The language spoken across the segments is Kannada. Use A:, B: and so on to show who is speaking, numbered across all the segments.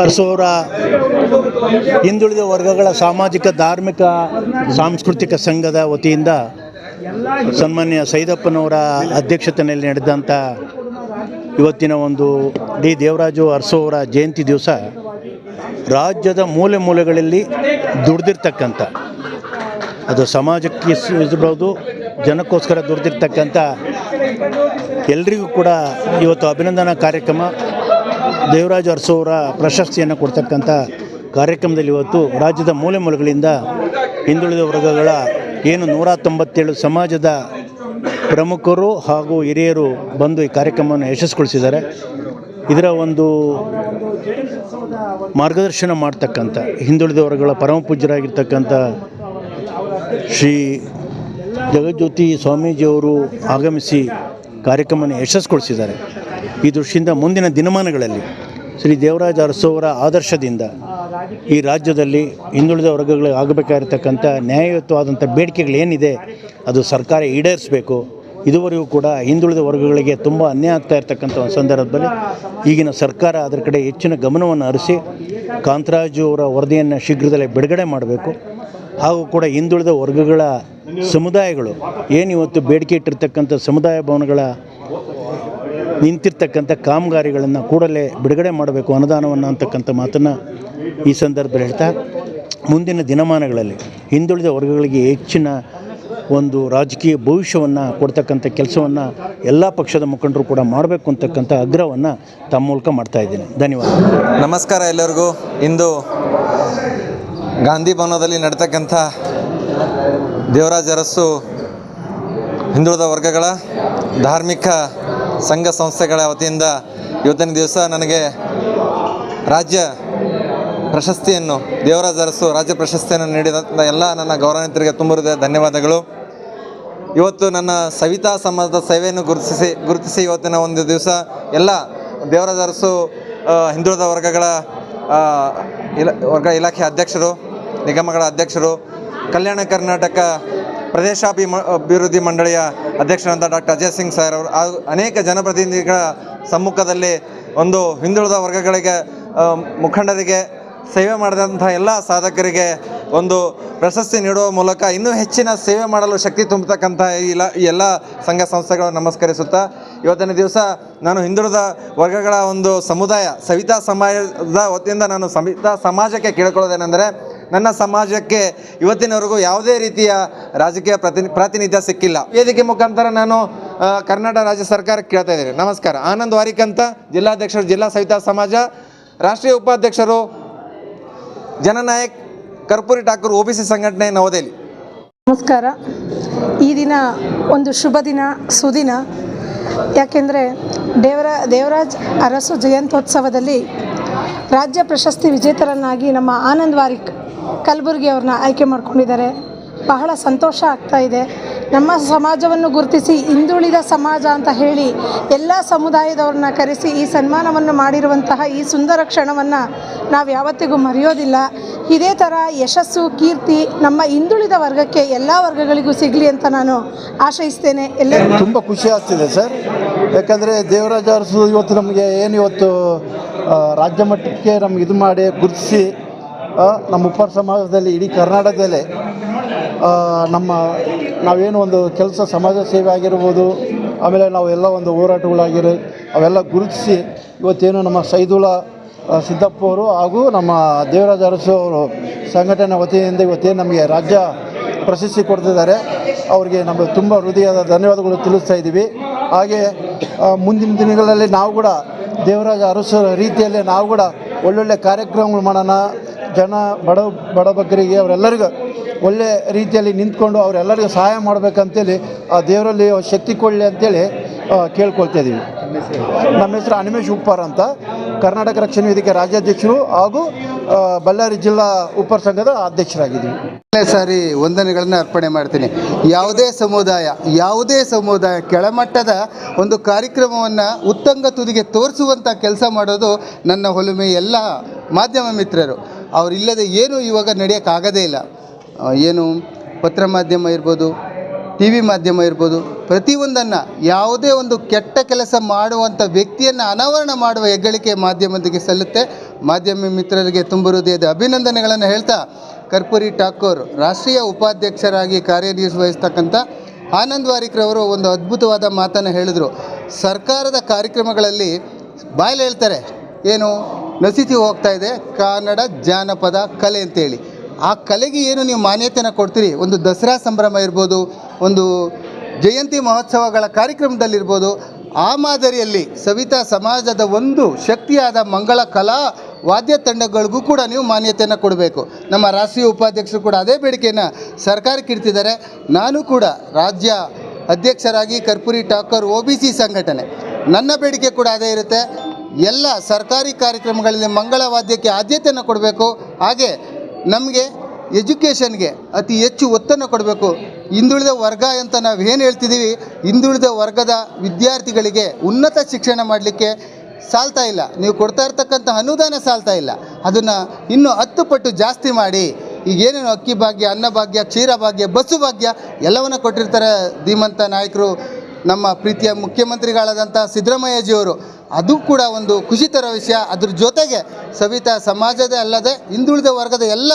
A: ವರ್ಷವರ ಹಿಂದುಳಿದ ವರ್ಗಗಳ ಸಾಮಾಜಿಕ, ಧಾರ್ಮಿಕ, ಸಾಂಸ್ಕೃತಿಕ ಸಂಘದ ವತಿಯಿಂದ ಸನ್ಮಾನ್ಯ ಸೈದಪ್ಪನವರ ಅಧ್ಯಕ್ಷತೆಯಲ್ಲಿ ನಡೆದಂಥ ಇವತ್ತಿನ ಒಂದು ಡಿ. ದೇವರಾಜು ಅರಸೋರ ಜಯಂತಿ ದಿವಸ ರಾಜ್ಯದ ಮೂಲೆ ಮೂಲೆಗಳಲ್ಲಿ ದುಡ್ದಿರ್ತಕ್ಕಂಥ, ಅದು ಸಮಾಜಕ್ಕೆ ಇರ್ಬೋದು ಜನಕ್ಕೋಸ್ಕರ ದುಡ್ದಿರ್ತಕ್ಕಂಥ ಎಲ್ರಿಗೂ ಕೂಡ ಇವತ್ತು ಅಭಿನಂದನಾ ಕಾರ್ಯಕ್ರಮ. ದೇವರಾಜ ಅರಸೋರ ಪ್ರಶಸ್ತಿಯನ್ನು ಕೊಡ್ತಕ್ಕಂಥ ಕಾರ್ಯಕ್ರಮದಲ್ಲಿ ಇವತ್ತು ರಾಜ್ಯದ ಮೂಲೆ ಮೂಲೆಗಳಿಂದ ಹಿಂದುಳಿದ ವರ್ಗಗಳ ಏನು ನೂರ ತೊಂಬತ್ತೇಳು ಸಮಾಜದ ಪ್ರಮುಖರು ಹಾಗೂ ಹಿರಿಯರು ಬಂದು ಈ ಕಾರ್ಯಕ್ರಮವನ್ನು ಯಶಸ್ವಿಗೊಳಿಸಿದ್ದಾರೆ. ಇದರ ಒಂದು ಮಾರ್ಗದರ್ಶನ ಮಾಡ್ತಕ್ಕಂಥ ಹಿಂದುಳಿದ ವರ್ಗಗಳ ಪರಮ ಪೂಜ್ಯರಾಗಿರ್ತಕ್ಕಂಥ ಶ್ರೀ ಜಗಜ್ಯೋತಿ ಸ್ವಾಮೀಜಿಯವರು ಆಗಮಿಸಿ ಕಾರ್ಯಕ್ರಮವನ್ನು ಯಶಸ್ವಿಗೊಳಿಸಿದ್ದಾರೆ. ಈ ದೃಷ್ಟಿಯಿಂದ ಮುಂದಿನ ದಿನಮಾನಗಳಲ್ಲಿ ಶ್ರೀ ದೇವರಾಜ ಅರಸೋವರ ಆದರ್ಶದಿಂದ ಈ ರಾಜ್ಯದಲ್ಲಿ ಹಿಂದುಳಿದ ವರ್ಗಗಳಿಗೆ ಆಗಬೇಕಾಗಿರ್ತಕ್ಕಂಥ ನ್ಯಾಯಯುತವಾದಂಥ ಬೇಡಿಕೆಗಳೇನಿದೆ, ಅದು ಸರ್ಕಾರ ಈಡೇರಿಸಬೇಕು. ಇದುವರೆಗೂ ಕೂಡ ಹಿಂದುಳಿದ ವರ್ಗಗಳಿಗೆ ತುಂಬ ಅನ್ಯಾಯ ಆಗ್ತಾ ಇರತಕ್ಕಂಥ ಒಂದು ಸಂದರ್ಭದಲ್ಲಿ ಈಗಿನ ಸರ್ಕಾರ ಅದರ ಕಡೆ ಹೆಚ್ಚಿನ ಗಮನವನ್ನು ಹರಿಸಿ ಕಾಂತರಾಜು ಅವರ ವರದಿಯನ್ನು ಶೀಘ್ರದಲ್ಲೇ ಬಿಡುಗಡೆ ಮಾಡಬೇಕು. ಹಾಗೂ ಕೂಡ ಹಿಂದುಳಿದ ವರ್ಗಗಳ ಸಮುದಾಯಗಳು ಏನು ಇವತ್ತು ಬೇಡಿಕೆ ಇಟ್ಟಿರ್ತಕ್ಕಂಥ ಸಮುದಾಯ ಭವನಗಳ ನಿಂತಿರ್ತಕ್ಕಂಥ ಕಾಮಗಾರಿಗಳನ್ನು ಕೂಡಲೇ ಬಿಡುಗಡೆ ಮಾಡಬೇಕು ಅನುದಾನವನ್ನು ಅಂತಕ್ಕಂಥ ಮಾತನ್ನು ಈ ಸಂದರ್ಭದಲ್ಲಿ ಹೇಳ್ತಾ, ಮುಂದಿನ ದಿನಮಾನಗಳಲ್ಲಿ ಹಿಂದುಳಿದ ವರ್ಗಗಳಿಗೆ ಹೆಚ್ಚಿನ ಒಂದು ರಾಜಕೀಯ ಭವಿಷ್ಯವನ್ನು ಕೊಡ್ತಕ್ಕಂಥ ಕೆಲಸವನ್ನು ಎಲ್ಲ ಪಕ್ಷದ ಮುಖಂಡರು ಕೂಡ ಮಾಡಬೇಕು ಅಂತಕ್ಕಂಥ ಆಗ್ರಹವನ್ನು ತಮ್ಮ ಮೂಲಕ ಮಾಡ್ತಾ ಇದ್ದೀನಿ. ಧನ್ಯವಾದ.
B: ನಮಸ್ಕಾರ ಎಲ್ಲರಿಗೂ. ಇಂದು ಗಾಂಧಿ ಭವನದಲ್ಲಿ ನಡ್ತಕ್ಕಂಥ ದೇವರಾಜ ಅರಸು ಹಿಂದುಳಿದ ವರ್ಗಗಳ ಧಾರ್ಮಿಕ ಸಂಘ ಸಂಸ್ಥೆಗಳ ವತಿಯಿಂದ ಇವತ್ತಿನ ದಿವಸ ನನಗೆ ರಾಜ್ಯ ಪ್ರಶಸ್ತಿಯನ್ನು, ದೇವರಾಜ ಅರಸು ರಾಜ್ಯ ಪ್ರಶಸ್ತಿಯನ್ನು ನೀಡಿದಂಥ ಎಲ್ಲ ನನ್ನ ಗೌರವಾನ್ವಿತರಿಗೆ ತುಂಬ ಹೃದಯ ಧನ್ಯವಾದಗಳು. ಇವತ್ತು ನನ್ನ ಸವಿತಾ ಸಮಾಜದ ಸೇವೆಯನ್ನು ಗುರುತಿಸಿ ಗುರುತಿಸಿ ಇವತ್ತಿನ ಒಂದು ದಿವಸ ಎಲ್ಲ ದೇವರಾಜ ಅರಸು ಹಿಂದುಳಿದ ವರ್ಗಗಳ ಇಲ, ವರ್ಗ ಇಲಾಖೆ ಅಧ್ಯಕ್ಷರು, ನಿಗಮಗಳ ಅಧ್ಯಕ್ಷರು, ಕಲ್ಯಾಣ ಕರ್ನಾಟಕ ಪ್ರದೇಶಾಭಿಮ, ಅಭಿವೃದ್ಧಿ ಮಂಡಳಿಯ ಅಧ್ಯಕ್ಷರಾದ ಡಾಕ್ಟರ್ ಅಜಯ್ ಸಿಂಗ್ ಸರ್ ಅವರು ಅನೇಕ ಜನಪ್ರತಿನಿಧಿಗಳ ಸಮ್ಮುಖದಲ್ಲಿ ಒಂದು ಹಿಂದುಳಿದ ವರ್ಗಗಳಿಗೆ ಮುಖಂಡರಿಗೆ, ಸೇವೆ ಮಾಡಿದಂಥ ಎಲ್ಲ ಸಾಧಕರಿಗೆ ಒಂದು ಪ್ರಶಸ್ತಿ ನೀಡುವ ಮೂಲಕ ಇನ್ನೂ ಹೆಚ್ಚಿನ ಸೇವೆ ಮಾಡಲು ಶಕ್ತಿ ತುಂಬತಕ್ಕಂಥ ಇಲ್ಲ ಈ ಎಲ್ಲ ಸಂಘ ಸಂಸ್ಥೆಗಳನ್ನು ನಮಸ್ಕರಿಸುತ್ತಾ, ಇವತ್ತಿನ ದಿವಸ ನಾನು ಹಿಂದುಳಿದ ವರ್ಗಗಳ ಒಂದು ಸಮುದಾಯ, ಸವಿತಾ ಸಮಾಜದ ವತಿಯಿಂದ ನಾನು ಸವಿತಾ ಸಮಾಜಕ್ಕೆ ಕೇಳ್ಕೊಳ್ಳೋದೇನೆಂದರೆ ನನ್ನ ಸಮಾಜಕ್ಕೆ ಇವತ್ತಿನವರೆಗೂ ಯಾವುದೇ ರೀತಿಯ ರಾಜಕೀಯ ಪ್ರತಿನಿ, ಪ್ರಾತಿನಿಧ್ಯ ಸಿಕ್ಕಿಲ್ಲ. ವೇದಿಕೆ ಮುಖಾಂತರ ನಾನು ಕರ್ನಾಟಕ ರಾಜ್ಯ ಸರ್ಕಾರಕ್ಕೆ ಕೇಳ್ತಾ ಇದ್ದೀನಿ. ನಮಸ್ಕಾರ. ಆನಂದ್ ವಾರಿಕಂತ, ಜಿಲ್ಲಾಧ್ಯಕ್ಷರು, ಜಿಲ್ಲಾ ಸವಿತಾ ಸಮಾಜ, ರಾಷ್ಟ್ರೀಯ ಉಪಾಧ್ಯಕ್ಷರು, ಜನನಾಯಕ್, ಕರ್ಪೂರಿ ಠಾಕೂರ್, ಒ ಸಂಘಟನೆ, ನವದೆಹಲಿ.
C: ನಮಸ್ಕಾರ. ಈ ದಿನ ಒಂದು ಶುಭ ದಿನ, ಸುದಿನ. ಯಾಕೆಂದರೆ ದೇವರ, ದೇವರಾಜ್ ಅರಸು ಜಯಂತ್ಯೋತ್ಸವದಲ್ಲಿ ರಾಜ್ಯ ಪ್ರಶಸ್ತಿ ವಿಜೇತರನ್ನಾಗಿ ನಮ್ಮ ಆನಂದ್ ವಾರಿಕ್ ಕಲಬುರಗಿ ಅವ್ರನ್ನ ಆಯ್ಕೆ ಮಾಡ್ಕೊಂಡಿದ್ದಾರೆ. ಬಹಳ ಸಂತೋಷ ಆಗ್ತಾ ಇದೆ. ನಮ್ಮ ಸಮಾಜವನ್ನು ಗುರುತಿಸಿ ಹಿಂದುಳಿದ ಸಮಾಜ ಅಂತ ಹೇಳಿ ಎಲ್ಲ ಸಮುದಾಯದವ್ರನ್ನ ಕರೆಸಿ ಈ ಸನ್ಮಾನವನ್ನು ಮಾಡಿರುವಂತಹ ಈ ಸುಂದರ ಕ್ಷಣವನ್ನು ನಾವು ಯಾವತ್ತಿಗೂ ಮರೆಯೋದಿಲ್ಲ. ಇದೇ ಥರ ಯಶಸ್ಸು, ಕೀರ್ತಿ ನಮ್ಮ ಹಿಂದುಳಿದ ವರ್ಗಕ್ಕೆ ಎಲ್ಲ ವರ್ಗಗಳಿಗೂ ಸಿಗಲಿ ಅಂತ ನಾನು ಆಶಯಿಸ್ತೇನೆ. ಎಲ್ಲರಿಗೂ
D: ತುಂಬ ಖುಷಿ ಆಗ್ತಿದೆ ಸರ್. ಯಾಕಂದರೆ ದೇವರಾಜ ಇವತ್ತು ನಮಗೆ ಏನು ಇವತ್ತು ರಾಜ್ಯ ಮಟ್ಟಕ್ಕೆ ನಮ್ಗೆ ಇದು ಮಾಡಿ ಗುರುತಿಸಿ ನಮ್ಮ ಉಪ್ಪಾರ ಸಮಾಜದಲ್ಲಿ, ಇಡೀ ಕರ್ನಾಟಕದಲ್ಲೇ ನಮ್ಮ ನಾವೇನು ಒಂದು ಕೆಲಸ ಸಮಾಜ ಸೇವೆ ಆಗಿರ್ಬೋದು, ಆಮೇಲೆ ನಾವು ಎಲ್ಲ ಒಂದು ಹೋರಾಟಗಳಾಗಿರೋ, ಅವೆಲ್ಲ ಗುರುತಿಸಿ, ಇವತ್ತೇನು ನಮ್ಮ ಸೈದುಲಾ ಸಿದ್ದಪ್ಪ ಅವರು ಹಾಗೂ ನಮ್ಮ ದೇವರಾಜ ಅರಸು ಅವರು ಸಂಘಟನೆ ವತಿಯಿಂದ ಇವತ್ತೇನು ನಮಗೆ ರಾಜ್ಯ ಪ್ರಶಸ್ತಿ ಕೊಡ್ತಿದ್ದಾರೆ. ಅವರಿಗೆ ನಮ್ಮ ತುಂಬ ಹೃದಯದ ಧನ್ಯವಾದಗಳು ತಿಳಿಸ್ತಾ ಇದ್ದೀವಿ. ಹಾಗೆ ಮುಂದಿನ ದಿನಗಳಲ್ಲಿ ನಾವು ಕೂಡ ದೇವರಾಜ ಅರಸರ ರೀತಿಯಲ್ಲಿ ನಾವು ಕೂಡ ಒಳ್ಳೊಳ್ಳೆ ಕಾರ್ಯಕ್ರಮಗಳು ಮಾಡೋಣ. ಜನ ಬಡ ಬಡಬಗ್ಗರಿಗೆ ಅವರೆಲ್ಲರಿಗೂ ಒಳ್ಳೆ ರೀತಿಯಲ್ಲಿ ನಿಂತ್ಕೊಂಡು ಅವರೆಲ್ಲರಿಗೂ ಸಹಾಯ ಮಾಡಬೇಕಂತೇಳಿ ಆ ದೇವರಲ್ಲಿ ಶಕ್ತಿ ಕೊಡಲಿ ಅಂತೇಳಿ ಕೇಳ್ಕೊಳ್ತಾ ಇದ್ದೀವಿ ನಮ್ಮ ಹೆಸರು ಅನಿಮೇಶ್ ಉಪ್ಪಾರ್ ಅಂತ. ಕರ್ನಾಟಕ ರಕ್ಷಣಾ ವೇದಿಕೆ ರಾಜ್ಯಾಧ್ಯಕ್ಷರು ಹಾಗೂ ಬಳ್ಳಾರಿ ಜಿಲ್ಲಾ ಉಪ್ಪಾರ್ ಸಂಘದ ಅಧ್ಯಕ್ಷರಾಗಿದ್ದೀವಿ.
E: ಸಾರಿ ವಂದನೆಗಳನ್ನು ಅರ್ಪಣೆ ಮಾಡ್ತೀನಿ. ಯಾವುದೇ ಸಮುದಾಯ ಯಾವುದೇ ಸಮುದಾಯ ಕೆಳಮಟ್ಟದ ಒಂದು ಕಾರ್ಯಕ್ರಮವನ್ನು ಉತ್ತಂಗ ತುದಿಗೆ ತೋರಿಸುವಂಥ ಕೆಲಸ ಮಾಡೋದು ನನ್ನ ಹೊಲುಮೆ ಎಲ್ಲ ಮಾಧ್ಯಮ ಮಿತ್ರರು. ಅವರಿಲ್ಲದೆ ಏನು ಇವಾಗ ನಡೆಯೋಕ್ಕಾಗೋದೇ ಇಲ್ಲ. ಏನು ಪತ್ರ ಮಾಧ್ಯಮ ಇರ್ಬೋದು ಟಿ ವಿ ಮಾಧ್ಯಮ ಇರ್ಬೋದು, ಪ್ರತಿಯೊಂದನ್ನು ಯಾವುದೇ ಒಂದು ಕೆಟ್ಟ ಕೆಲಸ ಮಾಡುವಂಥ ವ್ಯಕ್ತಿಯನ್ನು ಅನಾವರಣ ಮಾಡುವ ಹೆಗ್ಗಳಿಕೆ ಮಾಧ್ಯಮದಿಗೆ ಸಲ್ಲುತ್ತೆ. ಮಾಧ್ಯಮ ಮಿತ್ರರಿಗೆ ತುಂಬ ಹೃದಯದ ಅಭಿನಂದನೆಗಳನ್ನು ಹೇಳ್ತಾ ಕರ್ಪೂರಿ ಠಾಕೂರ್ ರಾಷ್ಟ್ರೀಯ ಉಪಾಧ್ಯಕ್ಷರಾಗಿ ಕಾರ್ಯನಿರ್ವಹಿಸ್ತಕ್ಕಂಥ ಆನಂದ್ ವಾರಿಕ್ರವರು ಒಂದು ಅದ್ಭುತವಾದ ಮಾತನ್ನು ಹೇಳಿದರು. ಸರ್ಕಾರದ ಕಾರ್ಯಕ್ರಮಗಳಲ್ಲಿ ಬಾಯಲ್ಲಿ ಹೇಳ್ತಾರೆ, ಏನು ನಸಿಸಿ ಹೋಗ್ತಾ ಇದೆ. ಕನ್ನಡ ಜಾನಪದ ಕಲೆ ಅಂತೇಳಿ. ಆ ಕಲೆಗೆ ಏನು ನೀವು ಮಾನ್ಯತೆನ ಕೊಡ್ತೀರಿ? ಒಂದು ದಸರಾ ಸಂಭ್ರಮ ಇರ್ಬೋದು, ಒಂದು ಜಯಂತಿ ಮಹೋತ್ಸವಗಳ ಕಾರ್ಯಕ್ರಮದಲ್ಲಿರ್ಬೋದು ಆ ಮಾದರಿಯಲ್ಲಿ ಸವಿತಾ ಸಮಾಜದ ಒಂದು ಶಕ್ತಿಯಾದ ಮಂಗಳ ಕಲಾ ವಾದ್ಯ ತಂಡಗಳಿಗೂ ಕೂಡ ನೀವು ಮಾನ್ಯತೆಯನ್ನು ಕೊಡಬೇಕು. ನಮ್ಮ ರಾಷ್ಟ್ರೀಯ ಉಪಾಧ್ಯಕ್ಷರು ಕೂಡ ಅದೇ ಬೇಡಿಕೆಯನ್ನು ಸರ್ಕಾರಕ್ಕೆ ಇಡ್ತಿದ್ದಾರೆ. ನಾನು ಕೂಡ ರಾಜ್ಯ ಅಧ್ಯಕ್ಷರಾಗಿ ಕರ್ಪೂರಿ ಠಾಕೂರ್ ಒ ಸಂಘಟನೆ. ನನ್ನ ಬೇಡಿಕೆ ಕೂಡ ಅದೇ ಇರುತ್ತೆ. ಎಲ್ಲ ಸರ್ಕಾರಿ ಕಾರ್ಯಕ್ರಮಗಳಲ್ಲಿ ಮಂಗಳ ವಾದ್ಯಕ್ಕೆ ಆದ್ಯತೆಯನ್ನು ಕೊಡಬೇಕು. ಹಾಗೆ ನಮಗೆ ಎಜುಕೇಷನ್ಗೆ ಅತಿ ಹೆಚ್ಚು ಒತ್ತನ್ನು ಕೊಡಬೇಕು. ಹಿಂದುಳಿದ ವರ್ಗ ಅಂತ ನಾವು ಏನು ಹೇಳ್ತಿದ್ದೀವಿ ಹಿಂದುಳಿದ ವರ್ಗದ ವಿದ್ಯಾರ್ಥಿಗಳಿಗೆ ಉನ್ನತ ಶಿಕ್ಷಣ ಮಾಡಲಿಕ್ಕೆ ಸಾಲ್ತಾ ಇಲ್ಲ. ನೀವು ಕೊಡ್ತಾ ಇರ್ತಕ್ಕಂಥ ಅನುದಾನ ಸಾಲ್ತಾ ಇಲ್ಲ. ಅದನ್ನು ಇನ್ನೂ ಹತ್ತು ಪಟ್ಟು ಜಾಸ್ತಿ ಮಾಡಿ ಈಗೇನೇನು ಅಕ್ಕಿ ಭಾಗ್ಯ ಅನ್ನಭಾಗ್ಯ ಕ್ಷೀರಭಾಗ್ಯ ಕ್ಷೀರ ಭಾಗ್ಯ ಬಸ್ಸು ಭಾಗ್ಯ ಎಲ್ಲವನ್ನು ಕೊಟ್ಟಿರ್ತಾರೆ ಧೀಮಂತ ನಾಯಕರು. ನಮ್ಮ ಪ್ರೀತಿಯ ಮುಖ್ಯಮಂತ್ರಿಗಳಾದಂಥ ಸಿದ್ದರಾಮಯ್ಯಜಿಯವರು. ಅದು ಕೂಡ ಒಂದು ಖುಷಿ ತರೋ ವಿಷಯ. ಅದ್ರ ಜೊತೆಗೆ ಸವಿತಾ, ಸಮಾಜದ ಅಲ್ಲದೆ ಹಿಂದುಳಿದ ವರ್ಗದ ಎಲ್ಲ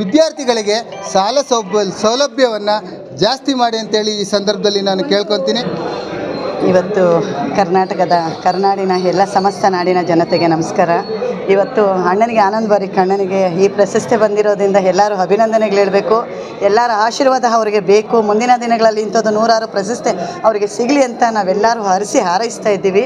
E: ವಿದ್ಯಾರ್ಥಿಗಳಿಗೆ ಸಾಲ ಸೌಭ ಸೌಲಭ್ಯವನ್ನು ಜಾಸ್ತಿ ಮಾಡಿ ಅಂತೇಳಿ ಈ ಸಂದರ್ಭದಲ್ಲಿ ನಾನು ಕೇಳ್ಕೊತೀನಿ.
F: ಇವತ್ತು ಕರ್ನಾಟಕದ, ಕರ್ನಾಡಿನ ಎಲ್ಲ ಸಮಸ್ತ ನಾಡಿನ ಜನತೆಗೆ ನಮಸ್ಕಾರ. ಇವತ್ತು ಅಣ್ಣನಿಗೆ ಆನಂದ್ ಬಾರಿ, ಕಣ್ಣನಿಗೆ ಈ ಪ್ರಶಸ್ತಿ ಬಂದಿರೋದ್ರಿಂದ ಎಲ್ಲರೂ ಅಭಿನಂದನೆಗಳು ಹೇಳಬೇಕು. ಎಲ್ಲರ ಆಶೀರ್ವಾದ ಅವರಿಗೆ ಬೇಕು. ಮುಂದಿನ ದಿನಗಳಲ್ಲಿ ಇಂಥದ್ದು ನೂರಾರು ಪ್ರಶಸ್ತಿ ಅವರಿಗೆ ಸಿಗಲಿ ಅಂತ ನಾವೆಲ್ಲರೂ ಹರಿಸಿ ಹಾರೈಸ್ತಾ ಇದ್ದೀವಿ.